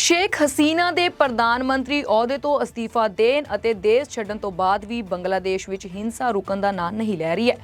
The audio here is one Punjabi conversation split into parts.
ਸ਼ੇਖ ਹਸੀਨਾ ਦੇ ਪ੍ਰਧਾਨ ਮੰਤਰੀ ਅਹੁਦੇ ਤੋਂ ਅਸਤੀਫਾ ਦੇਣ ਅਤੇ ਦੇਸ਼ ਛੱਡਣ ਤੋਂ ਬਾਅਦ ਵੀ ਬੰਗਲਾਦੇਸ਼ ਵਿੱਚ ਹਿੰਸਾ ਰੁਕਣ ਦਾ ਨਾਂ ਨਹੀਂ ਲੈ ਰਹੀ ਹੈ।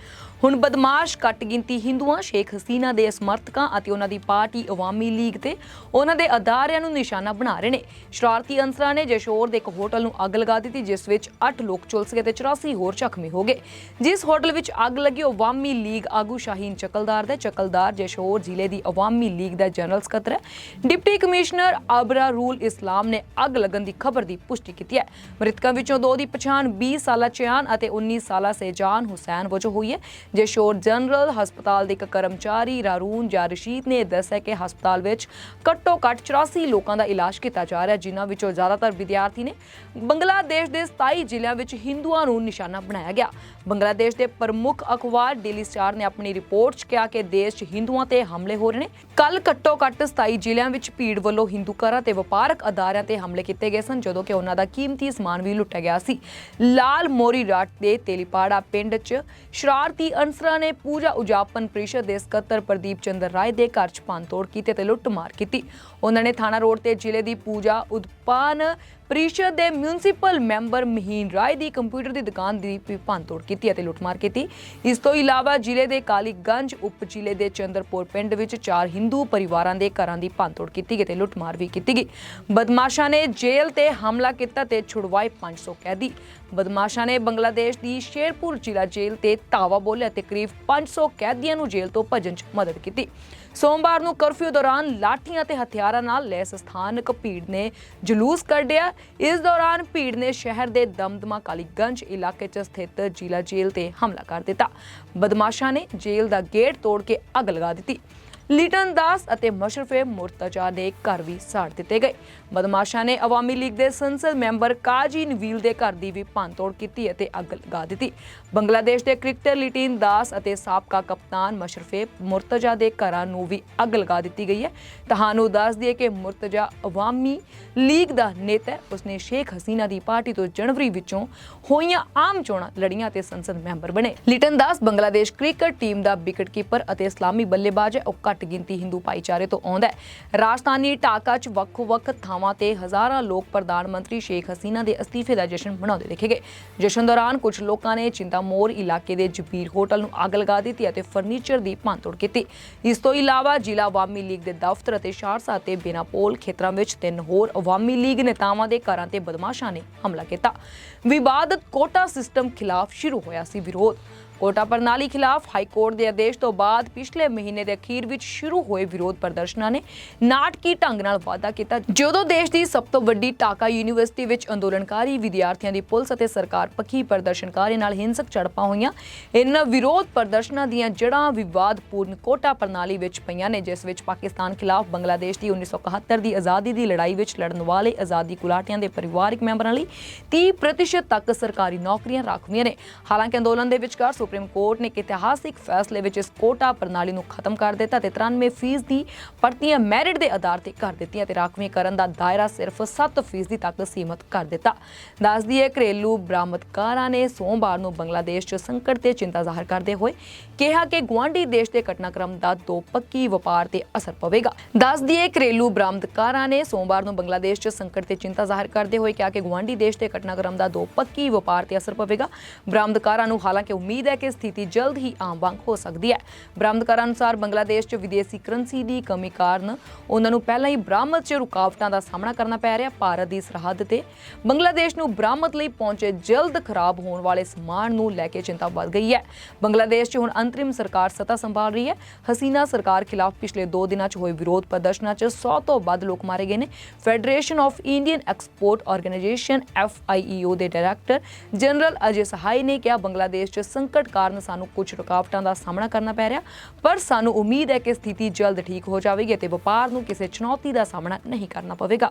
ਹੁਣ ਬਦਮਾਸ਼ ਘੱਟ ਗਿਣਤੀ ਹਿੰਦੂਆਂ, ਸ਼ੇਖ ਹਸੀਨਾ ਦੇ ਸਮਰਥਕਾਂ ਅਤੇ ਉਹਨਾਂ ਦੀ ਪਾਰਟੀ ਅਵਾਮੀ ਲੀਗ ਤੇ ਉਹਨਾਂ ਦੇ ਅਦਾਰਿਆਂ ਨੂੰ ਨਿਸ਼ਾਨਾ ਬਣਾ ਰਹੇ ਨੇ। ਸ਼ਰਾਰਤੀ ਅਨਸਰਾਂ ਨੇ ਜਸ਼ੋਰ ਦੇ ਇੱਕ ਹੋਟਲ ਨੂੰ ਅੱਗ ਲਗਾ ਦਿੱਤੀ, ਜਿਸ ਵਿੱਚ 8 ਲੋਕ ਝੁਲਸ ਗਏ ਤੇ 84 ਹੋਰ ਜ਼ਖਮੀ ਹੋ ਗਏ। ਜਿਸ ਹੋਟਲ ਵਿੱਚ ਅੱਗ ਲੱਗੀ, ਉਹ ਅਵਾਮੀ ਲੀਗ ਆਗੂ ਸ਼ਾਹੀਨ ਚਕਲਦਾਰ ਦਾ ਚਕਲਦਾਰ ਜਸ਼ੋਰ ਜ਼ਿਲ੍ਹੇ ਦੀ ਅਵਾਮੀ ਲੀਗ ਦਾ ਜਨਰਲ ਸਕੱਤਰ ਹੈ। Deputy commissioner Abrarul Islam ਨੇ ਅੱਗ ਲੱਗਣ ਦੀ ਖਬਰ ਦੀ ਪੁਸ਼ਟੀ ਕੀਤੀ ਹੈ। ਮ੍ਰਿਤਕਾਂ ਵਿੱਚੋਂ ਦੋ ਦੀ ਪਛਾਣ 20 ਸਾਲਾ ਚਿਆਨ ਅਤੇ 19 ਸਾਲਾ ਸੇਜਾਨ ਹੁਸੈਨ ਵਜੋਂ ਹੋਈ ਹੈ ਜਸ਼ੋਰ ਜਨਰਲ ਹਸਪਤਾਲ ਦੇ ਇੱਕ ਕਰਮਚਾਰੀ ਰਾਰੂਨ ਜਾਂ ਰਸ਼ੀਦ ਨੇ ਦੱਸਿਆ ਕਿ ਹਸਪਤਾਲ ਵਿੱਚ ਘੱਟੋ ਘੱਟ 84 ਲੋਕਾਂ ਦਾ ਇਲਾਜ ਕੀਤਾ ਜਾ ਰਿਹਾ ਜਿਨ੍ਹਾਂ ਵਿੱਚੋਂ ਜ਼ਿਆਦਾਤਰ ਵਿਦਿਆਰਥੀ ਨੇ ਬੰਗਲਾਦੇਸ਼ ਦੇ 27 ਜ਼ਿਲ੍ਹਿਆਂ ਵਿੱਚ ਹਿੰਦੂਆਂ ਨੂੰ ਨਿਸ਼ਾਨਾ ਬਣਾਇਆ ਗਿਆ। ਬੰਗਲਾਦੇਸ਼ ਦੇ ਪ੍ਰਮੁੱਖ ਅਖਬਾਰ ਡੇਲੀ ਸਟਾਰ ਨੇ ਆਪਣੀ ਰਿਪੋਰਟ 'ਚ ਕਿਹਾ ਕਿ ਦੇਸ਼ 'ਚ ਹਿੰਦੂਆਂ ਤੇ ਹਮਲੇ ਹੋ ਰਹੇ ਨੇ। ਕੱਲ ਘੱਟੋ ਘੱਟ 27 ਜ਼ਿਲ੍ਹਿਆਂ ਵਿੱਚ ਭੀੜ ਵੱਲੋਂ ਹਿੰਦੂ ਘਰਾਂ ਤੇ ਵਪਾਰਕ ਅਦਾਰਿਆਂ ਤੇ ਹਮਲੇ ਕੀਤੇ ਗਏ ਸਨ, ਜਦੋਂ ਕਿ ਉਹਨਾਂ ਦਾ ਕੀਮਤੀ ਸਮਾਨ ਵੀ ਲੁੱਟਿਆ ਗਿਆ ਸੀ। ਲਾਲ ਮੋਰੀ ਰਾਟ ਦੇ ਤੇਲੀਪਾੜਾ ਪਿੰਡ 'ਚ ਸ਼ਰਾਰਤੀ ਅਨਸਰਾਂ ਨੇ ਪੂਜਾ ਉਜਾਪਨ ਪ੍ਰੀਸ਼ਦ ਦੇ ਸਕੱਤਰ ਪ੍ਰਦੀਪ ਚੰਦਰ ਰਾਏ ਦੇ ਘਰ 'ਚ ਭੰਨਤੋੜ ਕੀਤੀ ਤੇ ਲੁੱਟਮਾਰ ਕੀਤੀ। ਉਹਨਾਂ ਨੇ ਥਾਣਾ ਰੋਡ ਤੇ ਜ਼ਿਲ੍ਹੇ ਦੀ ਪੂਜਾ ਉਤਪਾਨ ਪ੍ਰੀਸ਼ਦ ਦੇ ਮਿਊਨਿਸਪਲ ਮੈਂਬਰ ਮਹੀਨ ਰਾਏ ਦੀ ਕੰਪਿਊਟਰ ਦੀ ਦੁਕਾਨ ਦੀ ਵੀ ਭੰਨਤੋੜ ਕੀਤੀ ਅਤੇ ਲੁੱਟਮਾਰ ਕੀਤੀ। ਇਸ ਤੋਂ ਇਲਾਵਾ ਜ਼ਿਲ੍ਹੇ ਦੇ ਕਾਲੀਗੰਜ, ਉਪ ਜ਼ਿਲ੍ਹੇ ਦੇ ਚੰਦਰਪੁਰ ਪਿੰਡ ਵਿੱਚ ਚਾਰ ਹਿੰਦੂ ਪਰਿਵਾਰਾਂ ਦੇ ਘਰਾਂ ਦੀ ਭੰਨਤੋੜ ਕੀਤੀ ਗਈ ਤੇ ਲੁੱਟਮਾਰ ਵੀ ਕੀਤੀ ਗਈ। ਬਦਮਾਸ਼ਾਂ ਨੇ ਜੇਲ੍ਹ ਤੇ ਹਮਲਾ ਕੀਤਾ ਤੇ ਛੁਡਵਾਏ 500 ਕੈਦੀ। ਬਦਮਾਸ਼ਾਂ ਨੇ ਬੰਗਲਾਦੇਸ਼ ਦੀ ਸ਼ੇਰਪੁਰ ਜ਼ਿਲ੍ਹਾ ਜੇਲ੍ਹ ਤੇ ਧਾਵਾ ਬੋਲਿਆ ਤੇ ਕਰੀਬ 500 ਕੈਦੀਆਂ ਨੂੰ ਜੇਲ੍ਹ ਤੋਂ ਭੱਜਣ 'ਚ ਮਦਦ ਕੀਤੀ। ਸੋਮਵਾਰ ਨੂੰ ਕਰਫਿਊ ਦੌਰਾਨ ਲਾਠੀਆਂ ਤੇ ਹਥਿਆਰਾਂ ਨਾਲ ਲੈਸ ਸਥਾਨਕ ਭੀੜ ਨੇ ਜਲੂਸ ਕੱਢਿਆ। ਇਸ ਦੌਰਾਨ ਭੀੜ ਨੇ ਸ਼ਹਿਰ ਦੇ ਦਮਦਮਾ ਕਾਲੀਗੰਜ ਇਲਾਕੇ 'ਚ ਸਥਿਤ ਜ਼ਿਲ੍ਹਾ ਜੇਲ੍ਹ ਤੇ ਹਮਲਾ ਕਰ ਦਿੱਤਾ। ਬਦਮਾਸ਼ਾਂ ਨੇ ਜੇਲ੍ਹ ਦਾ ਗੇਟ ਤੋੜ ਕੇ ਅੱਗ ਲਗਾ ਦਿੱਤੀ। ਲਿਟਨ ਦਾਸ ਅਤੇ ਮਸ਼ਰਫੇ ਮੁਰਤਜ਼ਾ ਦੇ ਘਰ ਵੀ ਸਾੜ ਦਿੱਤੇ ਗਏ। ਬਦਮਾਸ਼ਾਂ ਨੇ ਅਵਾਮੀ ਲੀਗ ਦੇ ਸੰਸਦ ਮੈਂਬਰ ਕਾਜੀ ਨਵੀਲ ਦੇ ਘਰ ਦੀ ਵੀ ਭੰਨਤੋੜ ਕੀਤੀ ਅਤੇ ਅੱਗ ਲਗਾ ਦਿੱਤੀ। ਬੰਗਲਾਦੇਸ਼ ਦੇ ਕ੍ਰਿਕਟਰ ਲਿਟਨ ਦਾਸ ਅਤੇ ਸਾਬਕਾ ਕਪਤਾਨ ਮਸ਼ਰਫੇ ਮੁਰਤਜ਼ਾ ਦੇ ਘਰਾਂ ਨੂੰ ਵੀ ਅੱਗ ਲਗਾ ਦਿੱਤੀ ਗਈ ਹੈ। ਤੁਹਾਨੂੰ ਦੱਸ ਦਈਏ ਕਿ ਮੁਰਤਜ਼ਾ ਅਵਾਮੀ ਲੀਗ ਦਾ ਨੇਤਾ ਹੈ। ਉਸਨੇ ਸ਼ੇਖ ਹਸੀਨਾ ਦੀ ਪਾਰਟੀ ਤੋਂ ਜਨਵਰੀ ਵਿੱਚੋਂ ਹੋਈਆਂ ਆਮ ਚੋਣਾਂ ਲੜੀਆਂ ਤੇ ਸੰਸਦ ਮੈਂਬਰ ਬਣੇ। ਲਿਟਨ ਦਾਸ ਬੰਗਲਾਦੇਸ਼ ਕ੍ਰਿਕਟ ਟੀਮ ਦਾ ਵਿਕਟ ਕੀਪਰ ਅਤੇ ਇਸਲਾਮੀ ਬੱਲੇਬਾਜ਼ ਹੈ। ਉਹ ਘੱਟ ਗਿਣਤੀ ਹਿੰਦੂ ਭਾਈਚਾਰੇ ਤੋਂ ਆਉਂਦਾ ਹੈ। ਰਾਜਧਾਨੀ ਢਾਕਾ 'ਚ ਵੱਖ-ਵੱਖ ਥਾਵਾਂ ਤੇ ਹਜ਼ਾਰਾਂ ਲੋਕ ਪ੍ਰਧਾਨ ਮੰਤਰੀ ਸ਼ੇਖ ਹਸੀਨਾ ਦੇ ਅਸਤੀਫੇ ਦਾ ਜਸ਼ਨ ਮਨਾਉਂਦੇ ਦੇਖੇ ਗਏ। ਜਸ਼ਨ ਦੌਰਾਨ ਕੁਝ ਲੋਕਾਂ ਨੇ ਚਿੰਤਾਮੋਰ ਇਲਾਕੇ ਦੇ ਜਬੀਰ ਹੋਟਲ ਨੂੰ ਅੱਗ ਲਗਾ ਦਿੱਤੀ ਅਤੇ ਫਰਨੀਚਰ ਦੀ ਭੰਨਤੋੜ ਕੀਤੀ। ਇਸ ਤੋਂ ਇਲਾਵਾ ਜ਼ਿਲ੍ਹਾ ਅਵਾਮੀ ਲੀਗ ਦੇ ਦਫ਼ਤਰ ਅਤੇ ਸ਼ਾਰਸਾ ਤੇ ਬੇਨਾਪੋਲ ਖੇਤਰਾਂ ਵਿੱਚ ਤਿੰਨ ਹੋਰ ਅਵਾਮੀ ਲੀਗ ਨੇਤਾਵਾਂ ਦੇ ਘਰਾਂ ਤੇ ਬਦਮਾਸ਼ਾਂ ਨੇ ਹਮਲਾ ਕੀਤਾ। ਵਿਵਾਦਤ ਕੋਟਾ ਸਿਸਟਮ ਖਿਲਾਫ ਸ਼ੁਰੂ ਹੋਇਆ ਸੀ ਵਿਰੋਧ। ਕੋਟਾ ਪ੍ਰਣਾਲੀ ਖਿਲਾਫ ਹਾਈ ਕੋਰਟ ਦੇ ਆਦੇਸ਼ ਤੋਂ ਬਾਅਦ ਪਿਛਲੇ ਮਹੀਨੇ ਦੇ ਅਖੀਰ ਵਿੱਚ ਸ਼ੁਰੂ ਹੋਏ ਵਿਰੋਧ ਪ੍ਰਦਰਸ਼ਨਾਂ ਨੇ ਨਾਟਕੀ ਢੰਗ ਨਾਲ ਵਾਅਦਾ ਕੀਤਾ, ਜਦੋਂ ਦੇਸ਼ ਦੀ ਸਭ ਤੋਂ ਵੱਡੀ ਟਾਕਾ ਯੂਨੀਵਰਸਿਟੀ ਵਿੱਚ ਅੰਦੋਲਨਕਾਰੀ ਵਿਦਿਆਰਥੀਆਂ ਦੀ ਪੁਲਿਸ ਅਤੇ ਸਰਕਾਰ ਪੱਖੀ ਪ੍ਰਦਰਸ਼ਨਕਾਰੀ ਨਾਲ ਹਿੰਸਕ ਝੜਪਾਂ ਹੋਈਆਂ, ਇਨ੍ਹਾਂ ਵਿਰੋਧ ਪ੍ਰਦਰਸ਼ਨਾਂ ਦੀਆਂ ਜੜ੍ਹਾਂ ਵਿਵਾਦਪੂਰਨ ਕੋਟਾ ਪ੍ਰਣਾਲੀ ਵਿੱਚ ਪਈਆਂ ਨੇ, ਜਿਸ ਵਿੱਚ ਪਾਕਿਸਤਾਨ ਖਿਲਾਫ ਬੰਗਲਾਦੇਸ਼ ਦੀ 1971 ਦੀ ਆਜ਼ਾਦੀ ਦੀ ਲੜਾਈ ਵਿੱਚ ਲੜਨ ਵਾਲੇ ਆਜ਼ਾਦੀ ਕੁਲਾਟੀਆਂ ਦੇ ਪਰਿਵਾਰਕ ਮੈਂਬਰਾਂ ਲਈ 30% ਤੱਕ ਸਰਕਾਰੀ ਨੌਕਰੀਆਂ ਰਾਖਵੀਆਂ ਨੇ। ਹਾਲਾਂਕਿ ਅੰਦੋਲਨ ਦੇ ਵਿਚਕਾਰ ਸੁਪਰੀਮ ਕੋਰਟ ਨੇ ਇੱਕ ਇਤਿਹਾਸਿਕ ਫੈਸਲੇ ਵਿੱਚ ਇਸ ਕੋਟਾ ਪ੍ਰਣਾਲੀ ਨੂੰ ਖਤਮ ਕਰ ਦਿੱਤਾ ਤੇ 93% ਦੀ ਭਰਤੀਆਂ ਮੈਰਿਟ ਦੇ ਆਧਾਰ ਤੇ ਕਰ ਦਿੱਤੀਆਂ ਤੇ ਰਾਖਵੀਂਕਰਨ ਦਾ ਦਾਇਰਾ ਸਿਰਫ 7% ਤੱਕ ਸੀਮਤ ਕਰ ਦਿੱਤਾ। ਦੱਸਦੀ ਦਈਏ ਘਰੇਲੂ ਬਰਾਮਦਕਾਰਾਂ ਨੇ ਸੋਮਵਾਰ ਨੂੰ ਬੰਗਲਾਦੇਸ਼ 'ਚ ਸੰਕਟ ਤੇ ਚਿੰਤਾ ਜ਼ਾਹਰ ਕਰਦੇ ਹੋਏ ਕਿਹਾ ਕਿ ਗੁਆਂਢੀ ਦੇਸ਼ ਦੇ ਘਟਨਾਕ੍ਰਮ ਦਾ ਦੋ ਪੱਕੀ ਵਪਾਰ ਤੇ ਅਸਰ ਪਵੇਗਾ। ਦੱਸ ਦਈਏ ਘਰੇਲੂ ਬਰਾਮਦਕਾਰਾਂ ਨੇ ਸੋਮਵਾਰ ਨੂੰ ਬੰਗਲਾਦੇਸ਼ 'ਚ ਸੰਕਟ ਤੇ ਚਿੰਤਾ ਜ਼ਾਹਰ ਕਰਦੇ ਹੋਏ ਕਿਹਾ ਕਿ ਗੁਆਂਢੀ ਦੇਸ਼ ਦੇ ਘਟਨਾਕ੍ਰਮ ਦਾ ਦੋ ਪੱਕੀ ਵਪਾਰ ਤੇ ਅਸਰ ਪਵੇਗਾ। ਬਰਾਮਦਕਾਰਾਂ ਨੂੰ ਹਾਲਾਂਕਿ ਉਮੀਦ ਹੈ ਕਿ ਸਥਿਤੀ ਜਲਦ ਹੀ ਆਮ ਵਾਂਗ ਹੋ ਸਕਦੀ ਹੈ। ਬਰਾਮਦਕਾਰਾਂ ਅਨੁਸਾਰ ਬੰਗਲਾਦੇਸ਼ 'ਚ ਵਿਦੇਸ਼ੀ ਕਰੰਸੀ ਦੀ ਕਮੀ ਕਾਰਨ ਉਹਨਾਂ ਨੂੰ ਪਹਿਲਾਂ ਹੀ ਬਰਾਮਦ 'ਚ ਰੁਕਾਵਟਾਂ ਦਾ ਸਾਹਮਣਾ ਕਰਨਾ ਪੈ ਰਿਹਾ। ਭਾਰਤ ਦੀ ਸਰਹੱਦ ਤੇ ਬੰਗਲਾਦੇਸ਼ ਨੂੰ ਬਰਾਮਦ ਲਈ ਪਹੁੰਚੇ ਜਲਦ ਖਰਾਬ ਹੋਣ ਵਾਲੇ ਸਮਾਨ ਨੂੰ ਲੈ ਕੇ ਚਿੰਤਾ ਵੱਧ ਗਈ ਹੈ। ਬੰਗਲਾਦੇਸ਼ 'ਚ ਹੁਣ ਅੰਤਰਿਮ ਸਰਕਾਰ ਸੱਤਾ ਸੰਭਾਲ ਰਹੀ ਹੈ। ਹਸੀਨਾ ਸਰਕਾਰ ਖਿਲਾਫ ਪਿਛਲੇ 2 ਦਿਨਾਂ 'ਚ ਹੋਏ ਵਿਰੋਧ ਪ੍ਰਦਰਸ਼ਨਾਂ 'ਚ 100 ਤੋਂ ਵੱਧ ਲੋਕ ਮਾਰੇ ਗਏ ਨੇ। Federation of Indian export organisation FIEO ਦੇ ਡਾਇਰੈਕਟਰ ਜਨਰਲ ਅਜੇ ਸਹਾਈ ਨੇ ਕਿਹਾ, ਬੰਗਲਾਦੇਸ਼ 'ਚ ਸੰਕਟ ਕਾਰਨ ਸਾਨੂੰ ਕੁਝ ਰੁਕਾਵਟਾਂ ਦਾ ਸਾਹਮਣਾ ਕਰਨਾ ਪੈ ਰਿਹਾ, ਪਰ ਸਾਨੂੰ ਉਮੀਦ ਹੈ ਕਿ ਸਥਿਤੀ ਜਲਦ ਠੀਕ ਹੋ ਜਾਵੇਗੀ ਅਤੇ ਵਪਾਰ ਨੂੰ ਕਿਸੇ ਚੁਣੌਤੀ ਦਾ ਸਾਹਮਣਾ ਨਹੀਂ ਕਰਨਾ ਪਵੇਗਾ।